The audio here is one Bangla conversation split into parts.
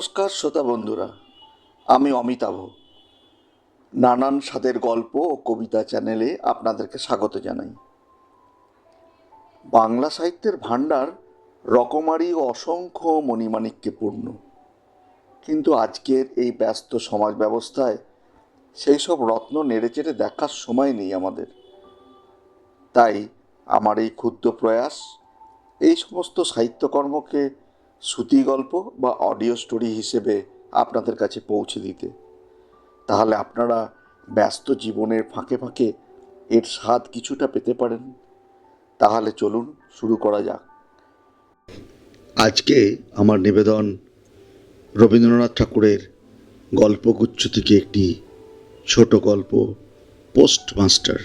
নমস্কার, শ্রোতা বন্ধুরা। আমি অমিতাভ। নানান স্বাদের গল্প ও কবিতা চ্যানেলে আপনাদেরকে স্বাগত জানাই। বাংলা সাহিত্যের ভাণ্ডার রকমারি ও অসংখ্য মণিমাণিক্যে পূর্ণ। কিন্তু আজকের এই ব্যস্ত সমাজ ব্যবস্থায় সেই সব রত্ন নেড়েচেড়ে দেখার সময় নেই আমাদের। তাই আমার এই ক্ষুদ্র প্রয়াস, এই সমস্ত সাহিত্যকর্মকে শ্রুতি গল্প বা অডিও স্টোরি হিসেবে আপনাদের কাছে পৌঁছে দিতে। তাহলে আপনারা ব্যস্ত জীবনের ফাঁকে ফাঁকে এর স্বাদ কিছুটা পেতে পারেন। তাহলে চলুন শুরু করা যাক। আজকে আমার নিবেদন রবীন্দ্রনাথ ঠাকুরের গল্পগুচ্ছ থেকে একটি ছোট গল্প, পোস্টমাস্টার।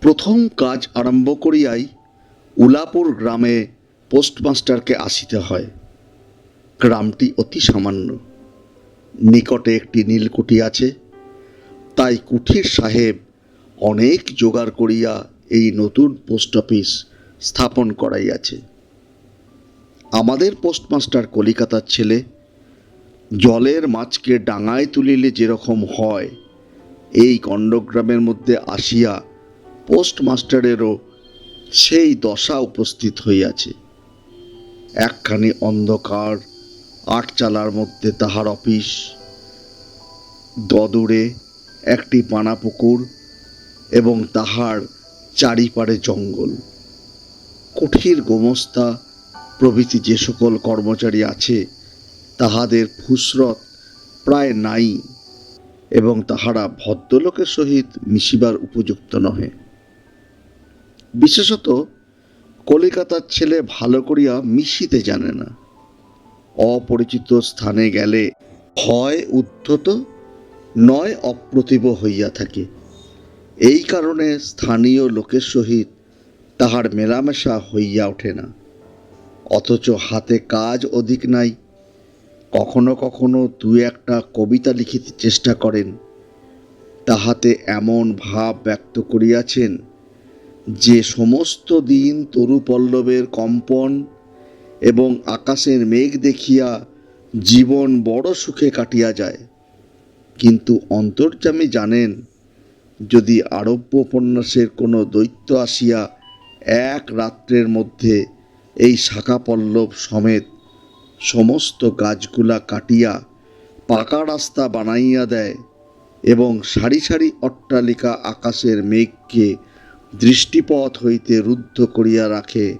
প্রথম কাজ আরম্ভ করিয়াই উলাপুর গ্রামে পোস্টমাস্টারকে আসিতে হয়। গ্রামটি অতি সামান্য। নিকটে একটি নীলকুঠি আছে। তাই কুঠির সাহেব অনেক জোগাড় করিয়া এই নতুন পোস্ট অফিস স্থাপন করাইয়াছে। আমাদের পোস্টমাস্টার কলিকাতার ছেলে জলের মাছকে ডাঙায় তুলিলে যেরকম হয়, এই গণ্ডগ্রামের মধ্যে আসিয়া পোস্টমাস্টারেরও সেই দশা উপস্থিত হইয়াছে। একখানি অন্ধকার আটচালার মধ্যে তাহার অফিস। দদূরে একটি পানা পুকুর এবং তাহার চারিপাড়ে জঙ্গল। কুঠির গোমস্তা প্রভৃতি যে সকল কর্মচারী আছে, তাহাদের ফুসরত প্রায় নাই এবং তাহারা ভদ্রলোকের সহিত মিশিবার উপযুক্ত নহে। বিশেষত কলিকাতার ছেলে ভালো করিয়া মিশিতে জানে না। অপরিচিত স্থানে গেলে হয় উদ্ধত, নয় অপ্রতিভ হইয়া থাকে। এই কারণে স্থানীয় লোকের সহিত তাহার মেলামেশা হইয়া ওঠে না। অথচ হাতে কাজ অধিক নাই। কখনো কখনো দু একটা কবিতা লিখিতে চেষ্টা করেন। তাহাতে এমন ভাব ব্যক্ত করিয়াছেন যে সমস্ত দিন তরুপল্লবের কম্পন এবং আকাশের মেঘ দেখিয়া জীবন বড় সুখে কাটিয়া যায়। কিন্তু অন্তর্যামী জানেন, যদি আরব্য উপন্যাসের কোনো দৈত্য আসিয়া এক রাত্রের মধ্যে এই শাখা পল্লব সমেত সমস্ত গাছগুলা কাটিয়া পাকা রাস্তা বানাইয়া দেয় এবং সারি সারি অট্টালিকা আকাশের মেঘকে দৃষ্টিপথ হইতে রুদ্ধ করিয়া রাখে,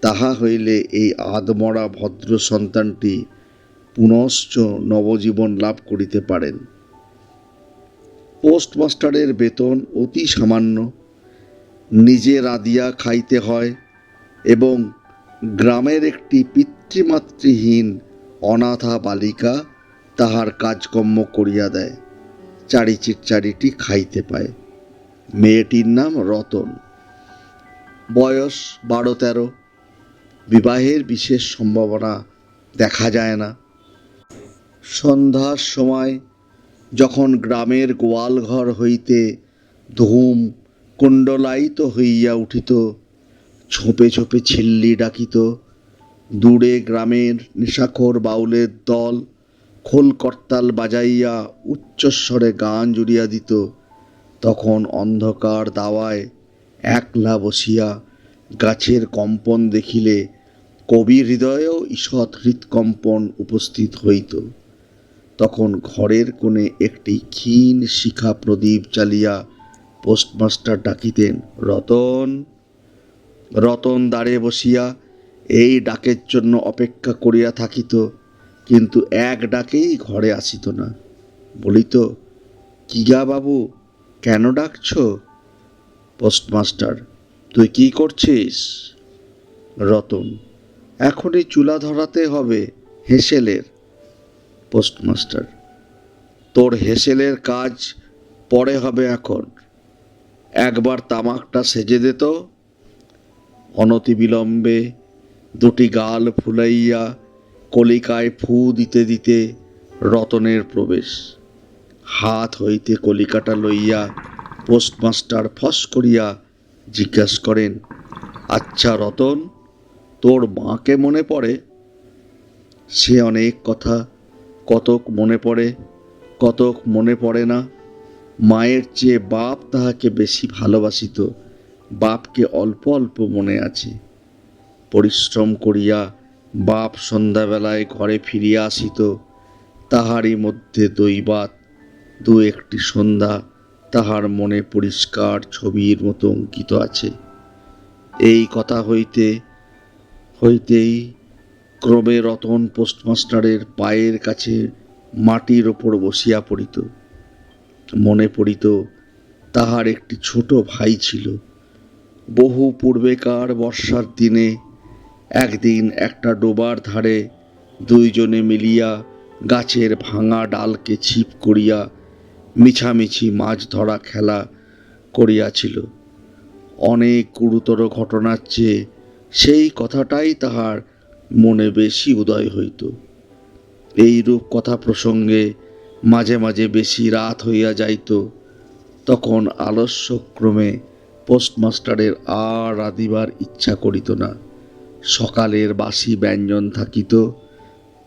তাহা হইলে এই আদমরা ভদ্র সন্তানটি পুনশ্চ নবজীবন লাভ করিতে পারেন। পোস্টমাস্টারের বেতন অতি সামান্য, নিজে রাঁধিয়া খাইতে হয় এবং গ্রামের একটি পিতৃমাতৃহীন অনাথা বালিকা তাহার কাজকর্ম করিয়া দেয় চারি চিরচারিটি খাইতে পায়। মেয়েটির নাম রতন। বয়স বারো তেরো বিবাহের বিশেষ সম্ভাবনা দেখা যায় না। সন্ধ্যার সময় যখন গ্রামের গোয়ালঘর হইতে ধূম কুণ্ডলায়িত হইয়া উঠিত, ছোপে ছোপে ছিল্লি ডাকিত, দূরে গ্রামের নেশাখোর বাউলের দল খোল করতাল বাজাইয়া উচ্চস্বরে গান জুড়িয়া দিত। তখন অন্ধকার দাওয়ায় একলা বসিয়া গাছের কম্পন দেখিলে কবির হৃদয়েও ঈষৎ হৃৎকম্পন উপস্থিত হইত। তখন ঘরের কোণে একটি ক্ষীণ শিখা প্রদীপ জ্বালিয়া পোস্টমাস্টার ডাকিতেন, রতন রতন দ্বারে বসিয়া এই ডাকের জন্য অপেক্ষা করিয়া থাকিত, কিন্তু এক ডাকেই ঘরে আসিত না। বলিত কিগা বাবু কেন ডাকছ? পোস্টমাস্টার, তুই কি করছিস? রতন, এখনই চুলা ধরাতে হবে হেসেলের। পোস্টমাস্টার, তোর হেসেলের কাজ পরে হবে এখন। একবার তামাকটা সেজে দে তো। অনতিবিলম্বে দুটি গাল ফুলাইয়া কলিকায় ফু দিতে দিতে রতনের প্রবেশ। হাত হইতে কলিকাটা লইয়া পোস্টমাস্টার ফস করিয়া জিজ্ঞাসা করেন আচ্ছা রতন, তোর মাকে মনে পড়ে? সে অনেক কথা, কতক মনে পড়ে, কতক মনে পড়ে না। মায়ের চেয়ে বাপ তাহাকে বেশি ভালোবাসিত, বাপকে অল্প অল্প মনে আছে। পরিশ্রম করিয়া বাপ সন্ধ্যাবেলায় ঘরে ফিরিয়া আসিত, তাহারই মধ্যে দৈবাত দু একটি সন্ধ্যা তাহার মনে পরিষ্কার ছবির মতো অঙ্কিত আছে। এই কথা হইতে, হইতেই ক্রমে রতন পোস্টমাস্টারের পায়ের কাছে মাটির ওপর বসিয়া পড়িত। মনে পড়িত, তাহার একটি ছোট ভাই ছিল। বহু পূর্বেকার বর্ষার দিনে একদিন একটা ডোবার ধারে দুইজনে মিলিয়া গাছের ভাঙা ডালকে ছিপ করিয়া মিছামিছি মাছ ধরা খেলা করিয়াছিল। অনেক গুরুতর ঘটনার চেয়ে সেই কথাটাই তাহার মনে বেশি উদয় হইত। এইরূপ কথা প্রসঙ্গে মাঝে মাঝে বেশি রাত হইয়া যাইত। তখন আলস্যক্রমে পোস্টমাস্টারের আর রাঁধিবার ইচ্ছা করিত না। সকালের বাসি ব্যঞ্জন থাকিত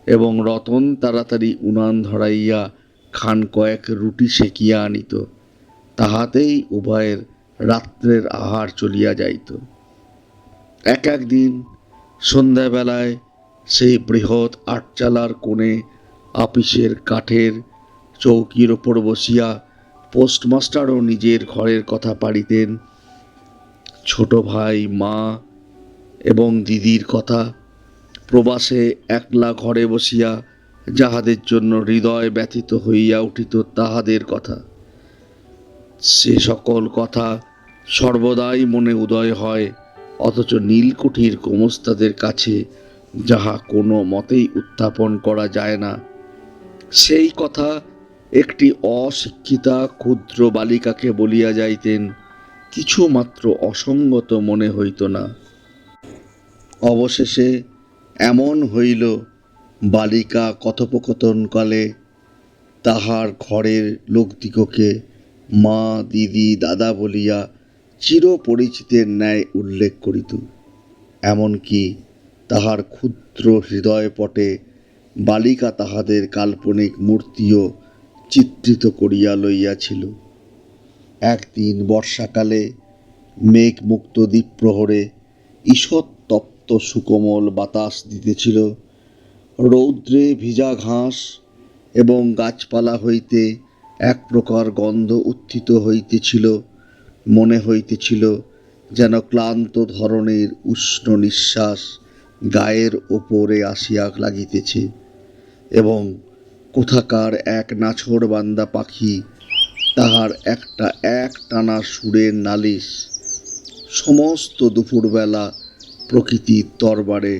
এবং রতন তাড়াতাড়ি উনান ধরাইয়া খান কয়েক রুটি সেকিয়া আনিত, তাহাতেই উভয়ের রাত্রের আহার চলিয়া যাইত। এক এক দিন সন্ধ্যাবেলায় সেই বৃহৎ আটচালার কোণে আপিসের কাঠের চৌকির ওপর বসিয়া পোস্টমাস্টারও নিজের ঘরের কথা পাড়িতেন। ছোট ভাই, মা এবং দিদির কথা প্রবাসে একলা ঘরে বসিয়া যাহাদের জন্য হৃদয় ব্যথিত হইয়া উঠিত তাহাদের কথা। সে সকল কথা সর্বদাই মনে উদয় হয়, অথচ নীলকুঠির গোমস্তাদের কাছে যাহা কোনো মতেই উত্থাপন করা যায় না। সেই কথা একটি অশিক্ষিতা ক্ষুদ্র বালিকাকে বলিয়া যাইতেন, কিছু মাত্র অসঙ্গত মনে হইত না। অবশেষে এমন হইল বালিকা কথোপকথনকালে তাহার ঘরের লোকদিগকে, মা, দিদি, দাদা বলিয়া চিরপরিচিতের ন্যায় উল্লেখ করিত। এমনকি তাহার ক্ষুদ্র হৃদয়পটে বালিকা তাহাদের কাল্পনিক মূর্তিও চিত্রিত করিয়া লইয়াছিল। একদিন বর্ষাকালে মেঘমুক্ত দ্বীপ্রহরে ঈষৎ তপ্ত সুকোমল বাতাস দিতেছিল। রৌদ্রে ভিজা ঘাস এবং গাছপালা হইতে এক প্রকার গন্ধ উত্থিত হইতেছিল, মনে হইতেছিল যেন ক্লান্ত ধরনের উষ্ণ নিঃশ্বাস গায়ের ওপরে আসিয়া লাগিতেছে এবং কোথাকার এক নাছড় বান্দা পাখি তাহার একটা এক টানা সুরের নালিশ সমস্ত দুপুরবেলা প্রকৃতির দরবারে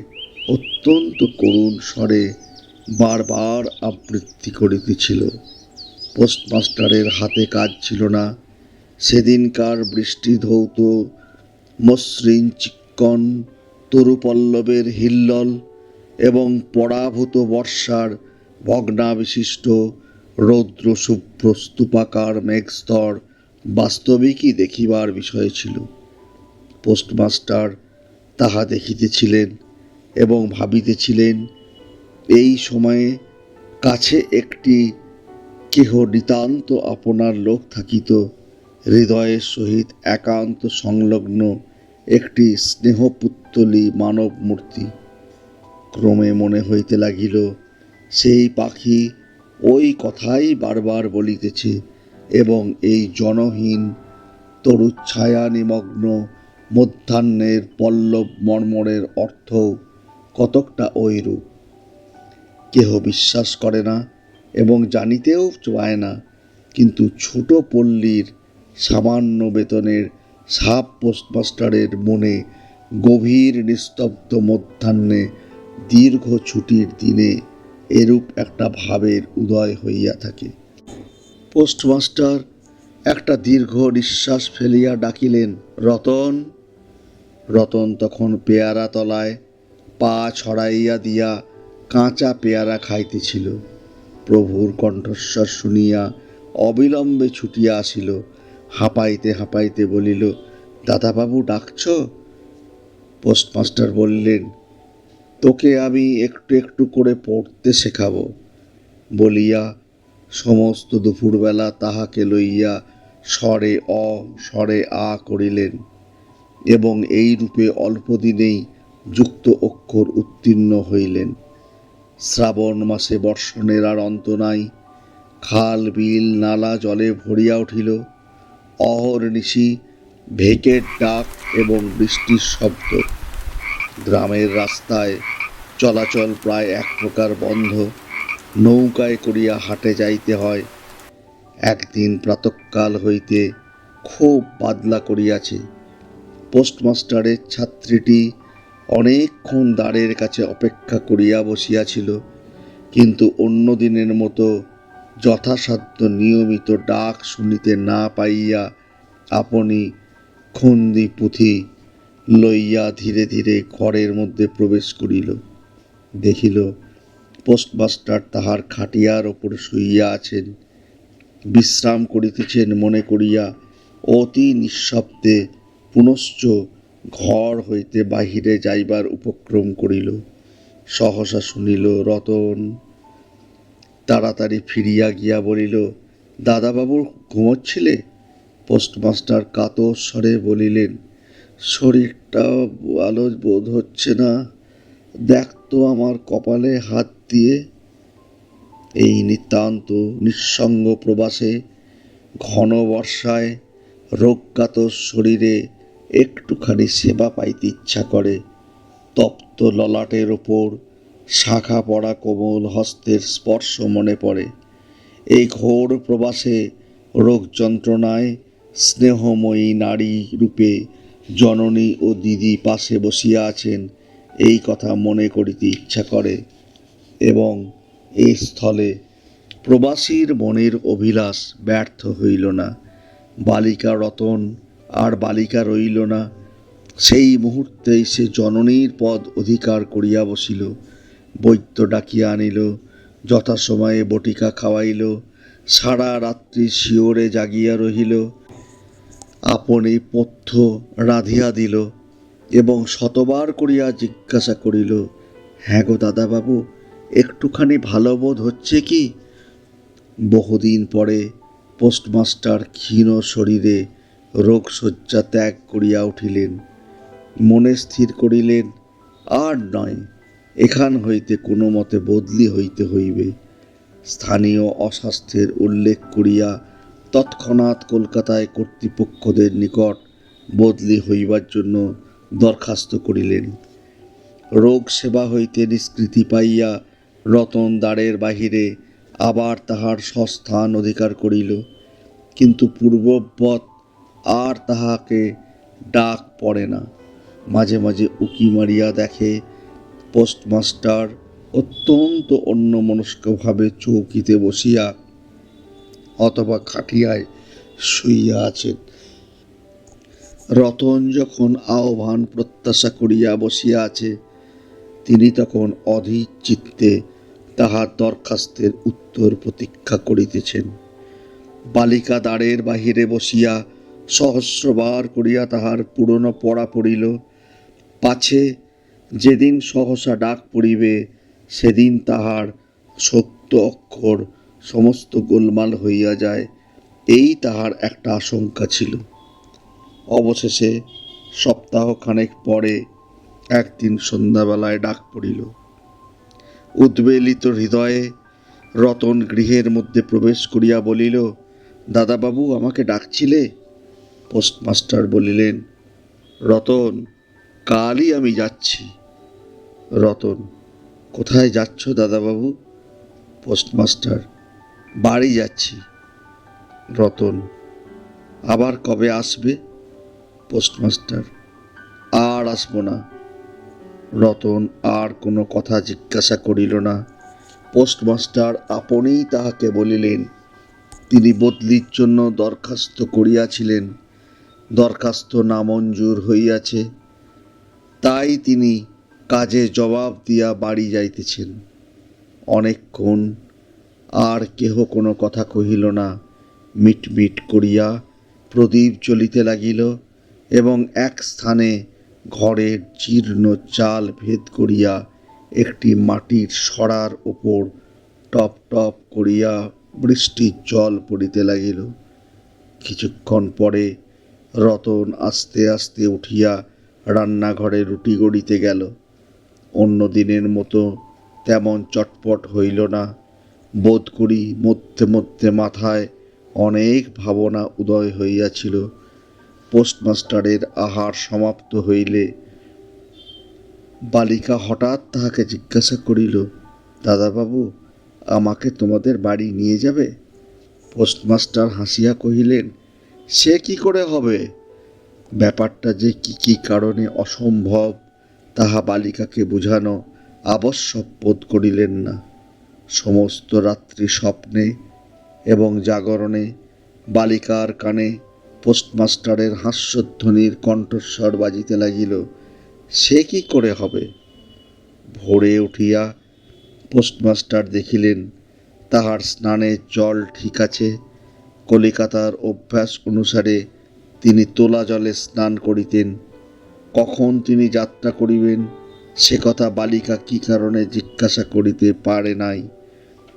অত্যন্ত করুণ স্বরে বারবার আবৃত্তি করিতেছিল। পোস্টমাস্টারের হাতে কাজ ছিল না। সেদিনকার বৃষ্টি ধৌত, মসৃণ চিক্কন, তরুপল্লবের হিল্লল এবং পরাভূত বর্ষার ভগ্নাবিশিষ্ট রৌদ্র শুভ্র স্তূপাকার মেঘস্তর বাস্তবিকই দেখিবার বিষয় ছিল। পোস্টমাস্টার তাহা দেখিতেছিলেন এবং ভাবিতেছিলেন, এই সময়ে কাছে একটি কেহ নিতান্ত আপনার লোক থাকিত। হৃদয়ের সহিত একান্ত সংলগ্ন একটি স্নেহপুত্তলি মানব মূর্তি ক্রমে মনে হইতে লাগিল, সেই পাখি ওই কথাই বারবার বলিতেছে এবং এই জনহীন তরুচ্ছায়া নিমগ্ন মধ্যাহ্নের পল্লব মর্মরের অর্থ কতকটা ঐরূপ। কেহ বিশ্বাস করে না এবং জানিতেও চায় না, কিন্তু ছোট পল্লীর সামান্য বেতনের সাব পোস্টমাস্টারের মনে গভীর নিস্তব্ধ মধ্যাহ্নে দীর্ঘ ছুটির দিনে এরূপ একটা ভাবের উদয় হইয়া থাকে। পোস্টমাস্টার একটা দীর্ঘ নিঃশ্বাস ফেলিয়া ডাকিলেন, রতন! রতন তখন পেয়ারা তলায় পা ছড়াইয়া দিয়া কাঁচা পেয়ারা খাইতেছিল। প্রভুর কণ্ঠস্বর শুনিয়া অবিলম্বে ছুটিয়া আসিল। হাঁপাইতে হাঁপাইতে বলিল, দাদাবাবু, ডাকছ? পোস্টমাস্টার বললেন, তোকে আমি একটু একটু করে পড়তে শেখাবো। বলিয়া সমস্ত দুপুরবেলা তাহাকে লইয়া স্বরে অ, স্বরে আ করিলেন এবং এই রূপে অল্পদিনেই যুক্ত অক্ষর উত্তীর্ণ হইলেন। শ্রাবণ মাসে বর্ষণের আর অন্ত নাই। খাল, বিল, নালা, জলে ভরিয়া উঠিল। অহর্নিশি ভেকের ডাক এবং বৃষ্টির শব্দ। গ্রামের রাস্তায় চলাচল প্রায় এক প্রকার বন্ধ। নৌকায় করিয়া হাটে যাইতে হয়। একদিন প্রাতঃকাল হইতে খুব বাদলা করিয়াছে। পোস্টমাস্টারের ছাত্রীটি অনেকক্ষণ দ্বারের কাছে অপেক্ষা করিয়া বসিয়াছিল, কিন্তু অন্য দিনের মতো যথাসাধ্য নিয়মিত ডাক শুনিতে না পাইয়া আপনি খুন্দি পুঁথি লইয়া ধীরে ধীরে ঘরের মধ্যে প্রবেশ করিল। দেখিল, পোস্টমাস্টার তাহার খাটিয়ার ওপরে শুইয়া আছেন। বিশ্রাম করিতেছেন মনে করিয়া অতি নিঃশব্দে পুনশ্চ ঘর হইতে বাহিরে যাইবার উপক্রম করিল। সহসা শুনিল, রতন, তাড়াতাড়ি ফিরিয়া গিয়া বলিল, দাদাবাবু ঘুমোচ্ছিলে? পোস্টমাস্টার কাতর স্বরে বলিলেন, শরীরটা ভালো বোধ হচ্ছে না। দেখ তো আমার কপালে হাত দিয়ে। এই নিতান্ত নিঃসঙ্গ প্রবাসে ঘন বর্ষায় রোগকাতর শরীরে একটুখানি সেবা পাইতে ইচ্ছা করে। তপ্ত ললাটের ওপর শাখা পড়া কোমল হস্তের স্পর্শ মনে পড়ে। এই ঘোর প্রবাসে রোগ যন্ত্রণায় স্নেহময়ী নারী রূপে জননী ও দিদি পাশে বসিয়া আছেন, এই কথা মনে করিতে ইচ্ছা করে এবং এই স্থলে প্রবাসীর মনের অভিলাষ ব্যর্থ হইল না। বালিকা রতন আর বালিকা রইল না। সেই মুহূর্তেই সে জননীর পদ অধিকার করিয়া বসিল। বৈদ্য ডাকিয়া আনিল, যথাসময়ে বটিকা খাওয়াইল, সারা রাত্রি শিওরে জাগিয়া রহিল। আপনি পথ্য রাঁধিয়া দিল এবং শতবার করিয়া জিজ্ঞাসা করিল হ্যাঁ গো দাদাবাবু, একটুখানি ভালো বোধ হচ্ছে কি? বহুদিন পরে পোস্টমাস্টার ক্ষীণ শরীরে রোগশয্যা ত্যাগ করিয়া উঠিলেন। মনে স্থির করিলেন, আর নয়, এখান হইতে কোনো মতে বদলি হইতে হইবে। স্থানীয় অস্বাস্থ্যের উল্লেখ করিয়া তৎক্ষণাৎ কলকাতায় কর্তৃপক্ষদের নিকট বদলি হইবার জন্য দরখাস্ত করিলেন। রোগ সেবা হইতে নিষ্কৃতি পাইয়া রতন দ্বারের বাহিরে আবার তাহার স্বস্থান অধিকার করিল। কিন্তু পূর্ববৎ আর তাহাকে ডাক পড়ে না। মাঝে মাঝে উকি মারিয়া দেখে পোস্টমাস্টার অত্যন্ত অন্যমনস্কভাবে চৌকিতে বসিয়া অথবা খাটিয়ায় শুইয়া আছেন। রতন যখন আহ্বান প্রত্যাশা করিয়া বসিয়া আছে, তিনি তখন অধীর চিত্তে তাহার দরখাস্তের উত্তর প্রতীক্ষা করিতেছেন। বালিকা দ্বারের বাহিরে বসিয়া সহস্রবার করিয়া তাহার পুরনো পড়া পড়িল। পাছে যেদিন সহসা ডাক পড়িবে, সেদিন তাহার সত্য অক্ষর সমস্ত গোলমাল হইয়া যায়। এই তাহার একটা আশঙ্কা ছিল। অবশেষে সপ্তাহখানেক পরে একদিন সন্ধ্যাবেলায় ডাক পড়িল। উদ্বেলিত হৃদয়ে রতন গৃহের মধ্যে প্রবেশ করিয়া বলিল, দাদাবাবু, আমাকে ডাকছিলে? পোস্টমাস্টার বলিলেন, রতন, কালই আমি যাচ্ছি। রতন, কোথায় যাচ্ছ দাদাবাবু? পোস্টমাস্টার, বাড়ি যাচ্ছি। রতন, আবার কবে আসবে? পোস্টমাস্টার, আর আসব না। রতন আর কোনো কথা জিজ্ঞাসা করিল না। পোস্টমাস্টার আপনিই তাহাকে বলিলেন, তিনি বদলির জন্য দরখাস্ত করিয়াছিলেন। দরখাস্ত নামঞ্জুর হইয়াছে। তাই তিনি কাজে জবাব দিয়া বাড়ি যাইতেছেন। অনেকক্ষণ আর কেহ কোনো কথা কহিল না। মিটমিট করিয়া প্রদীপ জ্বলিতে লাগিল এবং এক স্থানে ঘরের জীর্ণ চাল ভেদ করিয়া একটি মাটির সরার ওপর টপ টপ করিয়া বৃষ্টির জল পড়িতে লাগিল। কিছুক্ষণ পরে রতন আস্তে আস্তে উঠিয়া রান্নাঘরে রুটি গড়িতে গেল। অন্য দিনের মতো তেমন চটপট হইল না। বোধ করি মধ্যে মধ্যে মাথায় অনেক ভাবনা উদয় হইয়াছিল। পোস্টমাস্টারের আহার সমাপ্ত হইলে বালিকা হঠাৎ তাহাকে জিজ্ঞাসা করিল, দাদাবাবু, আমাকে তোমাদের বাড়ি নিয়ে যাবে? পোস্টমাস্টার হাসিয়া কহিলেন সে কি করে হবে? ব্যাপারটা যে কি কি কারণে অসম্ভব, তাহা বালিকাকে বুঝানো আবশ্যক বোধ করিলেন না। সমস্ত রাত্রি স্বপ্নে এবং জাগরণে বালিকার কানে পোস্টমাস্টারের হাস্যধ্বনির কণ্ঠস্বর বাজিতে লাগিল, সে কি করে হবে? ভোরে উঠিয়া পোস্টমাস্টার দেখিলেন, তাহার স্নানের জল ঠিক আছে কলিকাতার অভ্যাস অনুসারে তিনি তোলা জলে স্নান করিতেন। কখন তিনি যাত্রা করিবেন, সে কথা বালিকা কি কারণে জিজ্ঞাসা করিতে পারে নাই।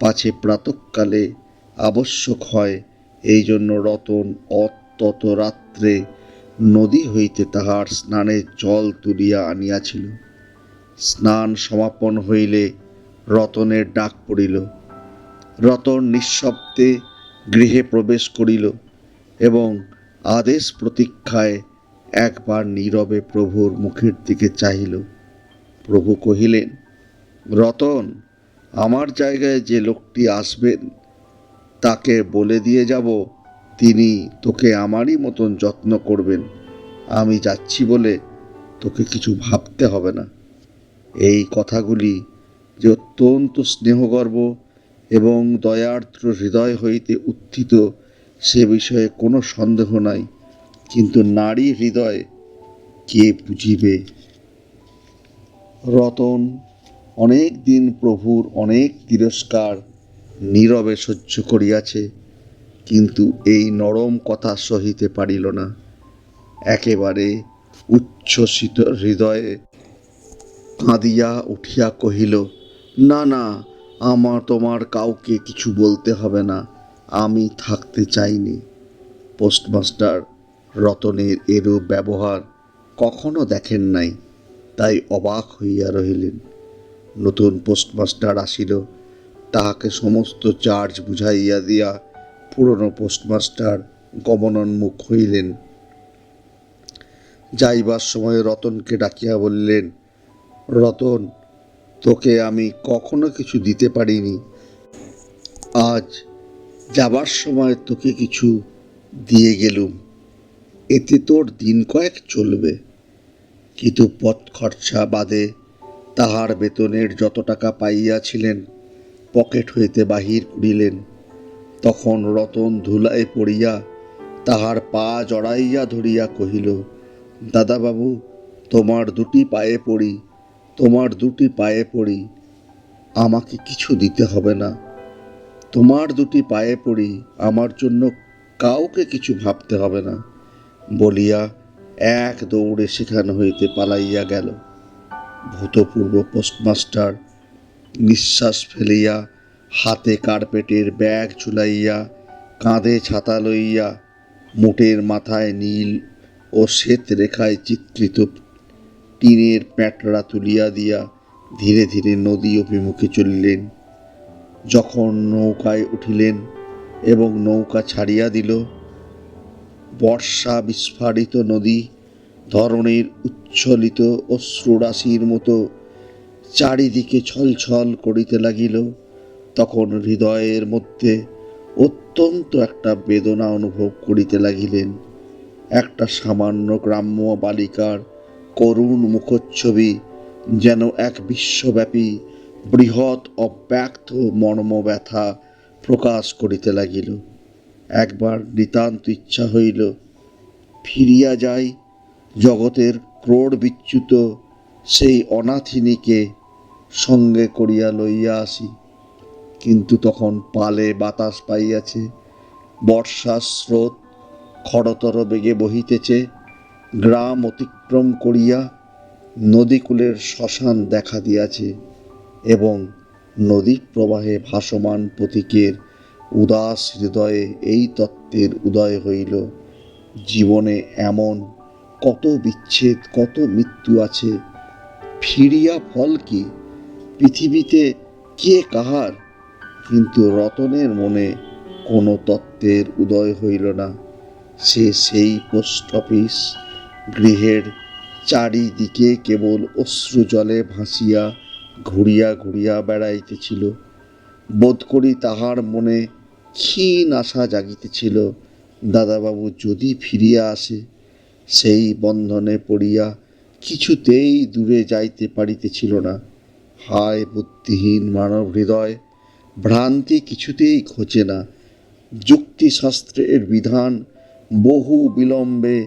পাছে প্রাতঃকালে আবশ্যক হয় এই জন্য রতন অত্যত রাত্রে নদী হইতে তাহার স্নানের জল তুলিয়া আনিয়াছিল। স্নান সমাপন হইলে রতনের ডাক পড়িল, রতন, নিঃশব্দে গৃহে প্রবেশ করিল এবং আদেশ প্রতীক্ষায় একবার নীরবে প্রভুর মুখের দিকে চাহিল। প্রভু কহিলেন, রতন, আমার জায়গায় যে লোকটি আসবেন, তাকে বলে দিয়ে যাব, তিনি তোকে আমারই মতন যত্ন করবেন। আমি যাচ্ছি বলে তোকে কিছু ভাবতে হবে না। এই কথাগুলি যে অত্যন্ত স্নেহগর্ব এবং দয়ার্দ্র হৃদয় হইতে উত্থিত সে বিষয়ে কোনো সন্দেহ নাই, কিন্তু নারী হৃদয় কে বুঝিবে? রতন, অনেক দিন প্রভুর অনেক তিরস্কার নীরবে সহ্য করিয়াছে, কিন্তু এই নরম কথা সহিতে পারিল না। একেবারে উচ্ছ্বসিত হৃদয়ে কাঁদিয়া উঠিয়া কহিল, না না আমার তোমার কাউকে কিছু বলতে হবে না। আমি থাকতে চাইনি। পোস্টমাস্টার রতনের এরূপ ব্যবহার কখনো দেখেন নাই, তাই অবাক হইয়া রহিলেন। নতুন পোস্টমাস্টার আসিল, তাহাকে সমস্ত চার্জ বুঝাইয়া দিয়া পুরনো পোস্টমাস্টার গমনোন্মুখ হইলেন। যাইবার সময় রতনকে ডাকিয়া বললেন, রতন তোকে আমি কখনো কিছু দিতে পারিনি। আজ যাবার সময় তোকে কিছু দিয়ে গেলুম। এতে তোর দিন কয়েক চলবে। কিন্তু পথ খরচা বাদে তাহার বেতনের যত টাকা পাইয়াছিলেন, পকেট হইতে বাহির করিলেন, তখন রতন ধুলায় পড়িয়া তাহার পা জড়াইয়া ধরিয়া কহিল, দাদাবাবু, তোমার দুটি পায়ে পড়ি। তোমার দুটি পায়ে পড়ি, আমাকে কিছু দিতে হবে না। তোমার দুটি পায়ে পড়ি, আমার জন্য কাউকে কিছু ভাবতে হবে না, বলিয়া এক দৌড়ে সেখান হইতে পালাইয়া গেল। ভূতপূর্ব পোস্টমাস্টার নিঃশ্বাস ফেলিয়া হাতে কার্পেটের ব্যাগ ঝুলাইয়া কাঁধে ছাতা লইয়া মুটের মাথায় নীল ও শ্বেত রেখায় চিত্রিত টিনের প্যাটরা তুলিয়া দিয়া ধীরে ধীরে নদী অভিমুখে চলিলেন। যখন নৌকায় উঠিলেন এবং নৌকা ছাড়িয়া দিল, বর্ষা বিস্ফারিত নদী ধরনের উচ্ছলিত অশ্রুরাশির মতো চারিদিকে ছলছল করিতে লাগিল। তখন হৃদয়ের মধ্যে অত্যন্ত একটা বেদনা অনুভব করিতে লাগিলেন। একটা সামান্য গ্রাম্য বালিকার করুণ মুখচ্ছবি, যেন এক বিশ্বব্যাপী, বৃহৎ অব্যক্ত মর্মব্যথা প্রকাশ করিতে লাগিল। একবার নিতান্ত ইচ্ছা হইল, ফিরিয়া যাই জগতের ক্রোড় বিচ্যুত সেই অনাথিনীকে সঙ্গে করিয়া লইয়া আসি। কিন্তু তখন পালে বাতাস পাইয়াছে, বর্ষার স্রোত খড়তর বেগে বহিতেছে। গ্রাম অতিক্রম করিয়া নদীকূলের শ্মশান দেখা দিয়াছে এবং নদী প্রবাহে ভাসমান প্রতীকের উদাস হৃদয়ে এই তত্ত্বের উদয় হইল। জীবনে এমন কত বিচ্ছেদ, কত মৃত্যু আছে, ফিরিয়া ফল কি? পৃথিবীতে কে কাহার? কিন্তু রতনের মনে কোনো তত্ত্বের উদয় হইল না। সে সেই পোস্ট অফিস গৃহের চারিদিকে কেবল অশ্রু জলে ভাসিয়া ঘুরিয়া ঘুরিয়া বেড়াইতেছিল। বোধ করি তাহার মনে ক্ষীণ আশা জাগিতেছিল, দাদাবাবু যদি ফিরিয়া আসে, সেই বন্ধনে পড়িয়া কিছুতেই দূরে যাইতে পারিতেছিল না। হায় বুদ্ধিহীন মানব হৃদয়, ভ্রান্তি কিছুতেই খোঁজে না। যুক্তিশাস্ত্রের বিধান বহু বিলম্বে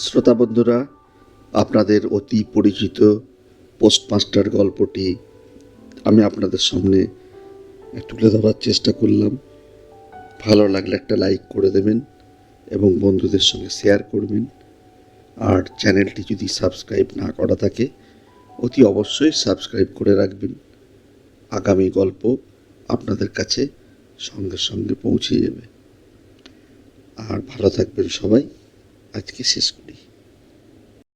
শ্রোতা বন্ধুরা, আপনাদের অতি পরিচিত পোস্টমাস্টার গল্পটি আমি আপনাদের সামনে তুলে ধরার চেষ্টা করলাম। ভালো লাগলে একটা লাইক করে দেবেন এবং বন্ধুদের সঙ্গে শেয়ার করবেন। আর চ্যানেলটি যদি সাবস্ক্রাইব না করা থাকে, অতি অবশ্যই সাবস্ক্রাইব করে রাখবেন। আগামী গল্প আপনাদের কাছে সঙ্গে সঙ্গে পৌঁছে যাবে। আর ভালো থাকবেন সবাই। আজকে শেষ করি।